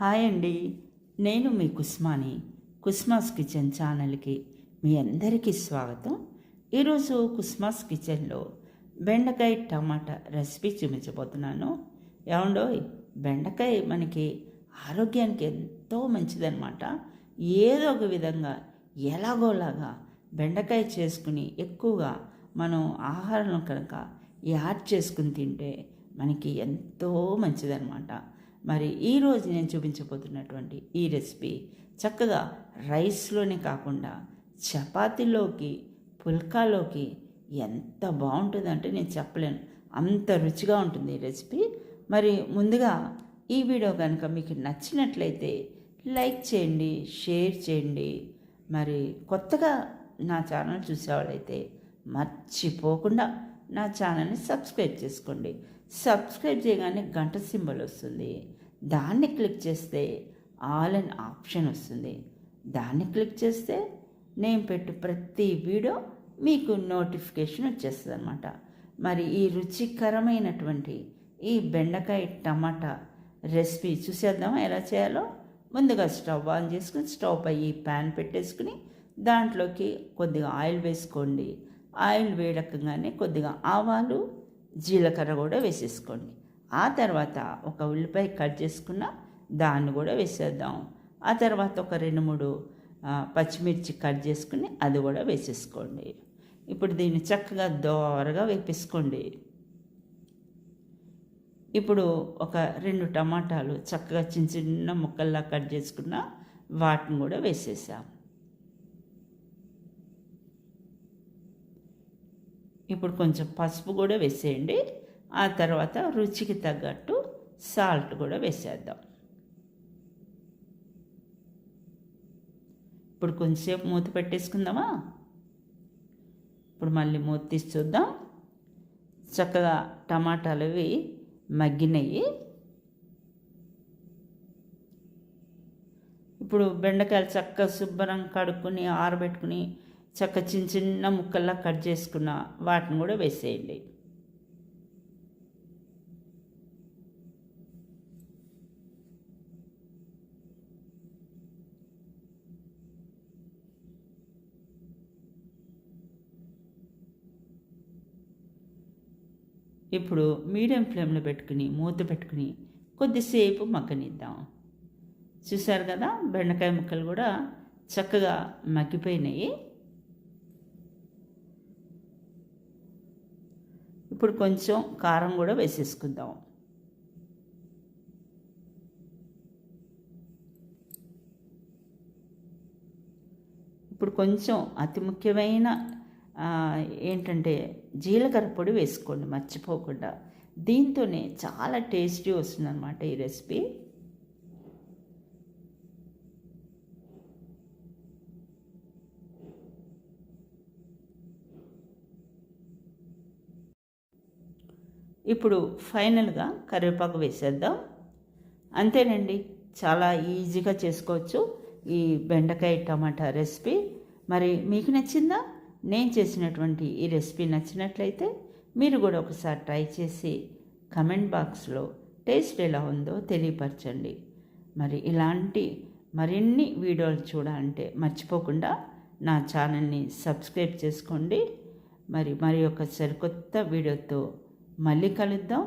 Hi అండి. నేను మీ Kusmani కుస్మాస్ kitchen ఛానల్కి మీ అందరికీ స్వాగతం. ఈరోజు కుస్మాస్ కిచెన్లో బెండకాయ టమాటా రెసిపీ చూపించబోతున్నాను. ఏమండో బెండకాయ మనకి ఆరోగ్యానికి ఎంతో మంచిదన్నమాట. ఏదో ఒక విధంగా ఎలాగోలాగా బెండకాయ చేసుకుని ఎక్కువగా మనం ఆహారం కనుక యాడ్ చేసుకుని తింటే మనకి ఎంతో మంచిదన్నమాట. మరి ఈరోజు నేను చూపించబోతున్నటువంటి ఈ రెసిపీ చక్కగా రైస్లోనే కాకుండా చపాతీలోకి పుల్కాలోకి ఎంత బాగుంటుందంటే నేను చెప్పలేను. అంత రుచిగా ఉంటుంది ఈ రెసిపీ. మరి ముందుగా ఈ వీడియో కనుక మీకు నచ్చినట్లయితే లైక్ చేయండి షేర్ చేయండి. మరి కొత్తగా నా ఛానల్ చూసేవాళ్ళైతే మర్చిపోకుండా నా ఛానల్ని సబ్స్క్రైబ్ చేసుకోండి. సబ్స్క్రైబ్ చేయగానే గంట సింబల్ వస్తుంది. దాన్ని క్లిక్ చేస్తే ఆల్ అన్ ఆప్షన్ వస్తుంది. దాన్ని క్లిక్ చేస్తే నేను పెట్టు ప్రతి వీడియో మీకు నోటిఫికేషన్ వచ్చేస్తుంది అనమాట మరి ఈ రుచికరమైనటువంటి ఈ బెండకాయ టమాటా రెసిపీ చూసేద్దామా ఎలా చేయాలో? ముందుగా స్టవ్ ఆన్ చేసుకుని స్టవ్ పై ఈ ప్యాన్ పెట్టేసుకుని దాంట్లోకి కొద్దిగా ఆయిల్ వేసుకోండి. ఆయిల్ వేడకంగానే కొద్దిగా ఆవాలు జీలకర్ర కూడా వేసేసుకోండి. ఆ తర్వాత ఒక ఉల్లిపాయ కట్ చేసుకున్న దాన్ని కూడా వేసేద్దాం. ఆ తర్వాత ఒక రెండు మూడు పచ్చిమిర్చి కట్ చేసుకుని అది కూడా వేసేసుకోండి. ఇప్పుడు దీన్ని చక్కగా దోరగా వేపేసుకోండి. ఇప్పుడు ఒక రెండు టమాటాలు చక్కగా చిన్న చిన్న ముక్కల్లా కట్ చేసుకున్న వాటిని కూడా వేసేసాం. ఇప్పుడు కొంచెం పసుపు కూడా వేసేయండి. ఆ తర్వాత రుచికి తగ్గట్టు సాల్ట్ కూడా వేసేద్దాం. ఇప్పుడు కొంచెంసేపు మూత పెట్టేసుకుందామా? ఇప్పుడు మళ్ళీ మూత తీసి చూద్దాం. చక్కగా టమాటాలు అవి మగ్గినవి ఇప్పుడు బెండకాయలు చక్కగా శుభ్రం కడుక్కుని ఆరబెట్టుకుని చక్క చిన్న చిన్న ముక్కల్లా కట్ చేసుకున్న వాటిని కూడా వేసేయండి. ఇప్పుడు మీడియం ఫ్లేమ్లో పెట్టుకుని మూత పెట్టుకుని కొద్దిసేపు మగ్గనిద్దాం. చూసారు కదా బెండకాయ ముక్కలు కూడా చక్కగా మగ్గిపోయినాయి. ఇప్పుడు కొంచెం కారం కూడా వేసేసుకుందాం. ఇప్పుడు కొంచెం అతి ముఖ్యమైన ఏంటంటే జీలకర్ర పొడి వేసుకోండి మర్చిపోకుండా. దీంతోనే చాలా టేస్టీ వస్తుందన్నమాట ఈ రెసిపీ. ఇప్పుడు ఫైనల్గా కరివేపాకు వేసేద్దాం. అంతేనండి చాలా ఈజీగా చేసుకోవచ్చు ఈ బెండకాయ టమాటా రెసిపీ. మరి మీకు నచ్చిందా? నేను చేసినటువంటి ఈ రెసిపీ నచ్చినట్లయితే మీరు కూడా ఒకసారి ట్రై చేసి కమెంట్ బాక్స్లో టేస్ట్ ఎలా ఉందో తెలియపరచండి. మరి ఇలాంటి మరిన్ని వీడియోలు చూడాలంటే మర్చిపోకుండా నా ఛానల్ని సబ్స్క్రైబ్ చేసుకోండి. మరి మరి ఒక సరికొత్త వీడియోతో మళ్ళీ కలుద్దాం.